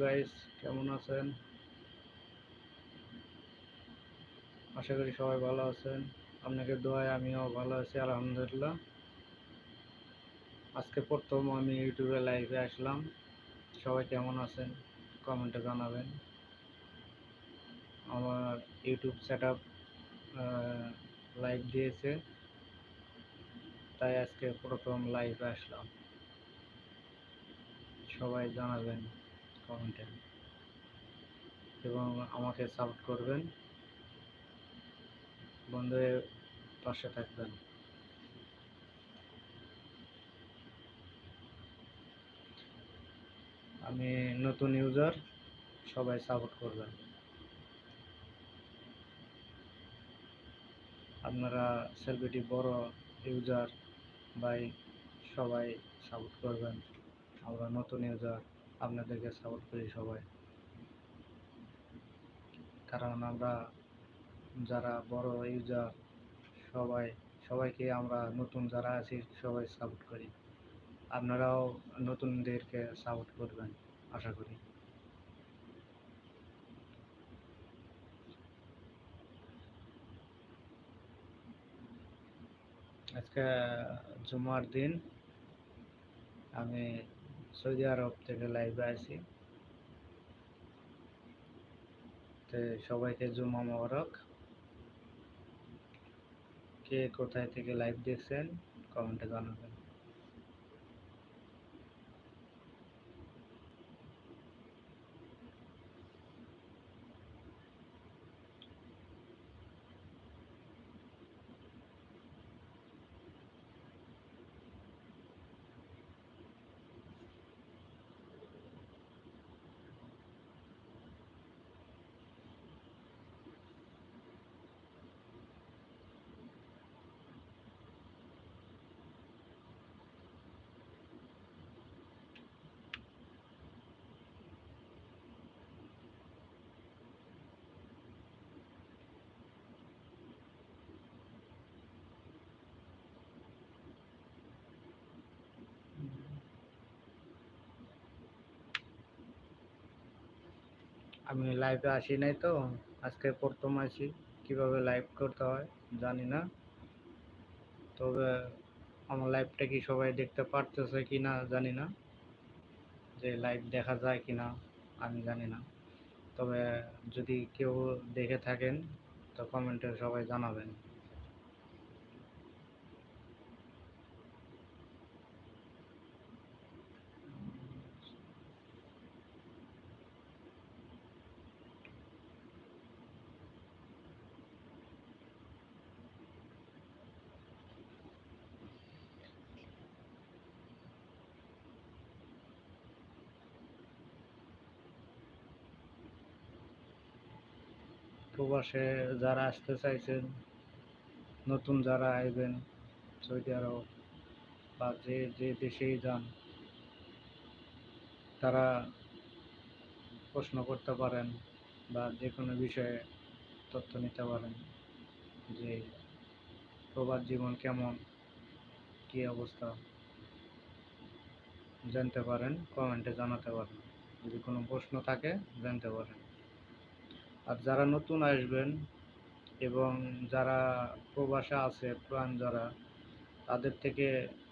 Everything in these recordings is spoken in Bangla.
গাইস কেমন আছেন? আশা করি সবাই ভালো আছেন। আপনাকে দোয়ায় আমিও ভালো আছি, আলহামদুলিল্লাহ। আজকে প্রথম আমি ইউটিউবে লাইভে আসলাম। সবাই কেমন আছেন? কমেন্টে জানাবেন। আমার ইউটিউব সেট আপ লাইভ দিয়েছে। তাই আজকে প্রথম লাইভে আসলাম। সবাই জানাবেন। কমেন্টে। এবং আমাকে সাপোর্ট করবেন। বন্ধুদের পাশে থাকবেন। আমি নতুন ইউজার সবাই সাপোর্ট করবেন। আপনারা সেলিব্রিটি বড় ইউজার বাই সবাই সাপোর্ট করবেন। আমরা নতুন ইউজার আপনাদেরকে সাপোর্ট করি সবাই। কারণ আমরা যারা বড় ইউজার সবাই, সবাইকে আমরা নতুন যারা আছি, সবাই সাপোর্ট করি। আপনারাও নতুনদেরকে সাপোর্ট করবেন, আশা করি। আজকে, জুমার দিন আমি সৌদি আরব থেকে লাইভে আছি তো সবাইকে জুমা মোবারক। কে কোথায় থেকে লাইভ দেখছেন কমেন্টে জানাবেন। আমি লাইভে আসি নাই তো, আজকে প্রথম আসি কীভাবে লাইভ করতে হয় জানি না। তবে আমার লাইভটা কি সবাই দেখতে পারতেছে কি না জানি না, যে লাইভ দেখা যায় কি না আমি জানি না। তবে যদি কেউ দেখে থাকেন, তো কমেন্টে সবাই জানাবেন। প্রবাসে যারা আসতে চাইছেন, নতুন যারা আইবেন, সৌদি আরব বা যে যে দেশেই যান, তারা প্রশ্ন করতে পারেন বা যে কোনো বিষয়ে তথ্য নিতে পারেন যে প্রবাস জীবন কেমন, কী অবস্থা। জানতে পারেন, কমেন্টে জানাতে পারেন। যদি কোনো প্রশ্ন থাকে, জানতে পারেন। আর যারা নতুন আসবেন এবং যারা প্রবাসে আছে, প্রাণ যারা, তাদের থেকে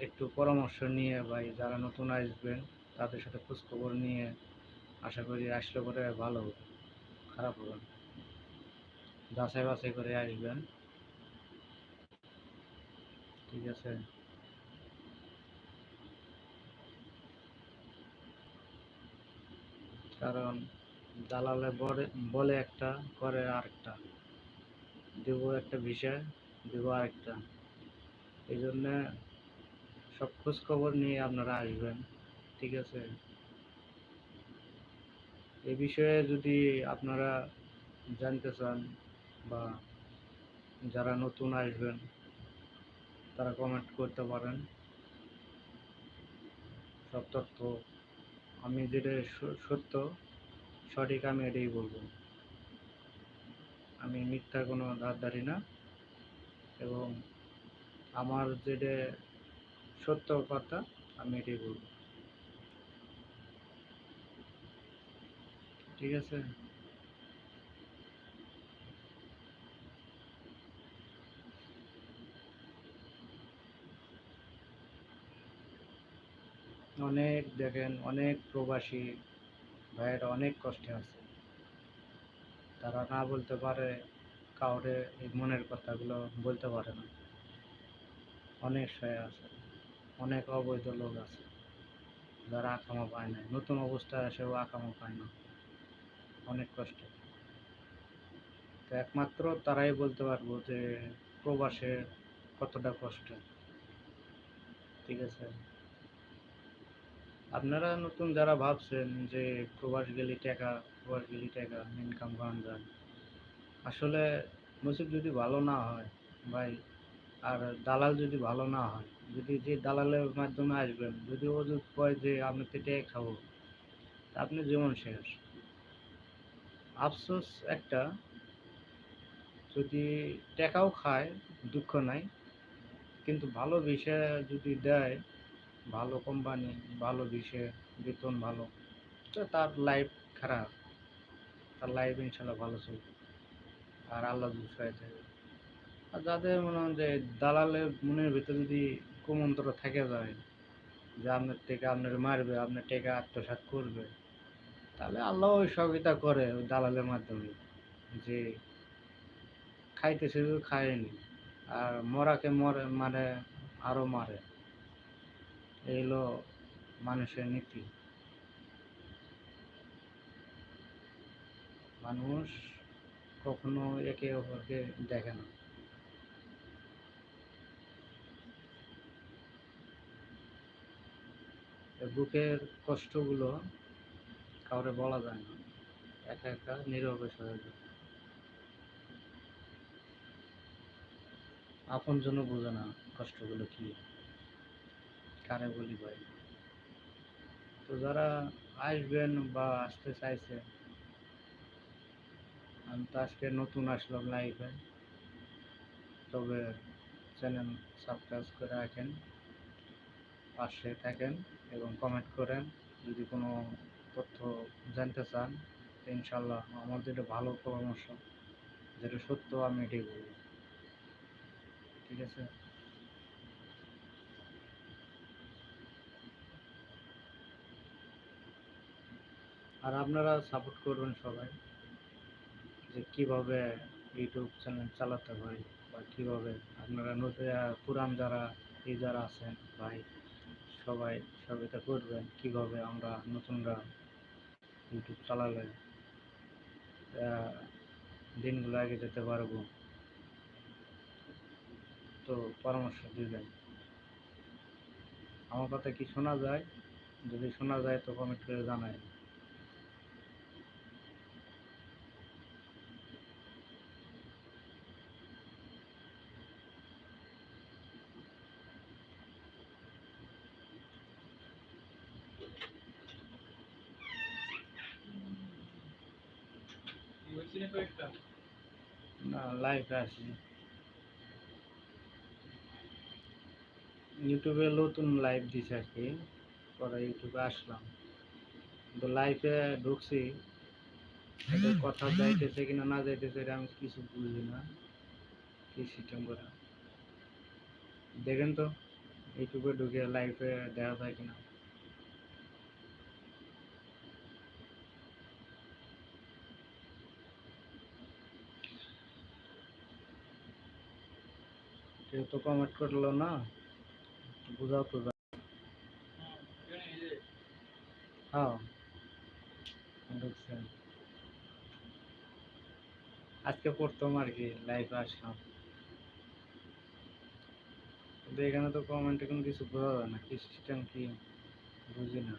একটু পরামর্শ নিয়ে ভাই যারা নতুন আসবেন, তাদের সাথে খোঁজখবর নিয়ে আশা করি আসলে পরে ভালো হবে, খারাপ হবে যাচাই বাছাই করে আসবেন। ঠিক আছে? কারণ দালালে বলে একটা, করে আরেকটা। দেব একটা বিষয়, দেব আরেকটা। এই জন্যে সব খোঁজ খবর নিয়ে আপনারা আসবেন, ঠিক আছে? এ বিষয়ে যদি আপনারা জানতে চান বা যারা নতুন আসবেন, তারা কমেন্ট করতে পারেন। সব তথ্য আমি যেটা সত্য সঠিক আমি এটাই বলব। আমি মিথ্যা কোনো ধার ধারি না এবং আমার যেটা সত্য কথা, আমি এটাই বলব। ঠিক আছে? অনেক দেখেন, অনেক প্রবাসী ভাইয়েরা অনেক কষ্টে আছে। তারা না বলতে পারে, কাউরে এই মনের কথাগুলো বলতে পারে না। অনেক সয় আছে, অনেক অবৈধ লোক আছে, যারা আকামা পায় না নতুন অবস্থায় এসেও আকামা পায় না। অনেক কষ্ট। তো একমাত্র তারাই বলতে পারব যে, প্রবাসে কতটা কষ্ট। ঠিক আছে? আপনারা নতুন যারা ভাবছেন যে প্রবাস গেলে টাকা, প্রবাস গেলে টাকা ইনকাম করা যায় আসলে নসিব যদি ভালো না হয়, ভাই, আর দালাল যদি ভালো না হয়, যদি যে দালালের মাধ্যমে আসবেন, যদি ও যদি কয় যে আমি টাকা খাব আপনি জীবন শেষ। আফসোস একটা, যদি টাকাও খায়, দুঃখ নাই, কিন্তু ভালো বিষয় যদি দেয় ভালো কোম্পানি ভালো বিষয় বেতন ভালো, তো তার লাইফ খারাপ। তার লাইফ ইনশাল্লাহ ভালো চলবে। আর আল্লাহ দুসায় থাকবে আর যাদের মনে হয় যে দালালের মনের ভিতরে যদি কুমন্ত্র থেকে যায়, যে আপনার টেকা আপনার মারবে, আপনার টেকা আত্মসাৎ করবে, তাহলে আল্লাহ ওই সহযোগিতা করে ওই দালালের মাধ্যমে যে খাইতেছে খায়নি, আর মরাকে মরে মানে আরও মারে। এই হলো মানুষের নীতি। মানুষ কখনো একে অপরকে দেখে না। বুকের কষ্টগুলো কাউরে বলা যায় না। একা একা নীরবে যায়। আপন জন্য বোঝে না কষ্টগুলো কি। কারে বলি ভাই? তো যারা আসবেন বা আসতে চাইছে আমি তো আজকে নতুন আসলাম লাইভে। তবে চ্যানেল সাবস্ক্রাইব করে রাখেন, পাশে থাকেন এবং কমেন্ট করেন। যদি কোনো তথ্য জানতে চান ইনশাল্লাহ আমার যেটা ভালো পরামর্শ, যেটা সত্য আমি এটাই বলব। ঠিক আছে? আর আপনারা সাপোর্ট করবেন সবাই, যে কীভাবে ইউটিউব চ্যানেল চালাতে হয় বা কীভাবে আপনারা নতুন পুরান যারা এই যারা আছেন, ভাই, সবাই সহযোগিতা করবেন কীভাবে আমরা নতুনরা ইউটিউব চালালে দিনগুলো আগে যেতে পারব। তো পরামর্শ দিবেন। আমার কথা কি শোনা যায়? যদি শোনা যায় তো কমেন্ট করে জানাই না লাইভ আছে ইউটিউবে নতুন লাইভ দিছে আর কি, পরে ইউটিউবে আসলাম। কিন্তু লাইভে ঢুকছি কথা যাইতেছে কিনা না যাইতেছে এটা আমি কিছু বুঝি না, কি সিস্টেম করা। দেখেন তো ইউটিউবে ঢুকে লাইভে দেখা যায় কিনা। তো কমেন্ট করল না, বুঝাও তো যা। হ্যাঁ আজকে পড়তাম আর কি লাইভে আসলাম। এখানে তো কমেন্টে কোনো কিছু বোঝা যায় না, কি সিস্টেম কি, বুঝি না।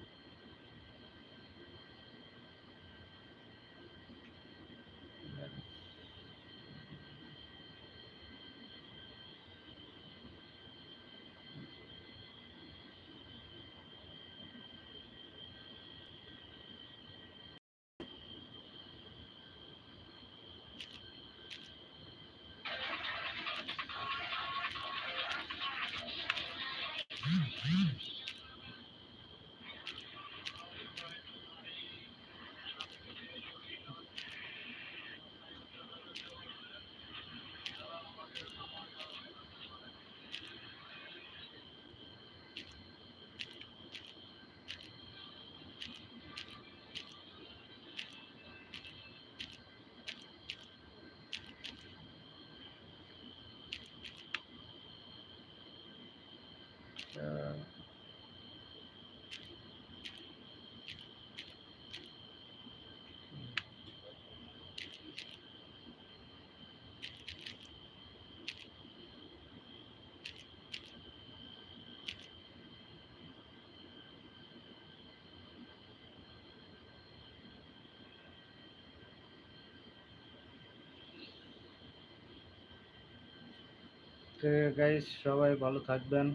তো গাইস সবাই ভালো থাকবেন।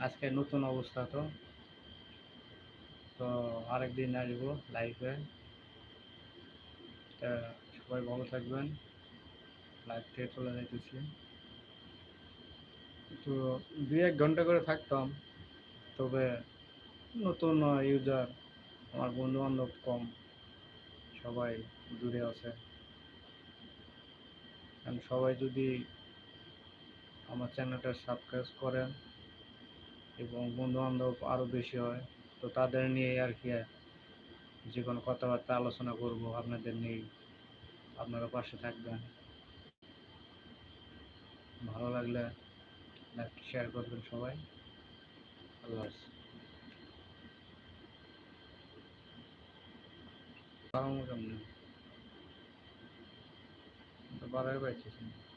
আজকে নতুন অবস্থা তো। তো আরেকদিন আসব লাইফে সবাই ভালো থাকবেন। লাইভ থেকে চলে যাইতেছি। তো দুই এক ঘণ্টা করে থাকতাম। তবে নতুন ইউজার আমার বন্ধু বান্ধব কম। সবাই দূরে আছে। সবাই যদি আমার চ্যানেলটা সাবস্ক্রাইব করেন এবং বন্ধু বান্ধব আরও বেশি হয়, তো তাদের নিয়ে আর কি যে কোনো কথাবার্তা আলোচনা করব আপনাদের নিয়ে আপনারা পাশে থাকবেন। ভালো লাগলে লাইক শেয়ার করবেন সবাই। আল্লাহ হাফেজ। বাড়াই পাইতেছি না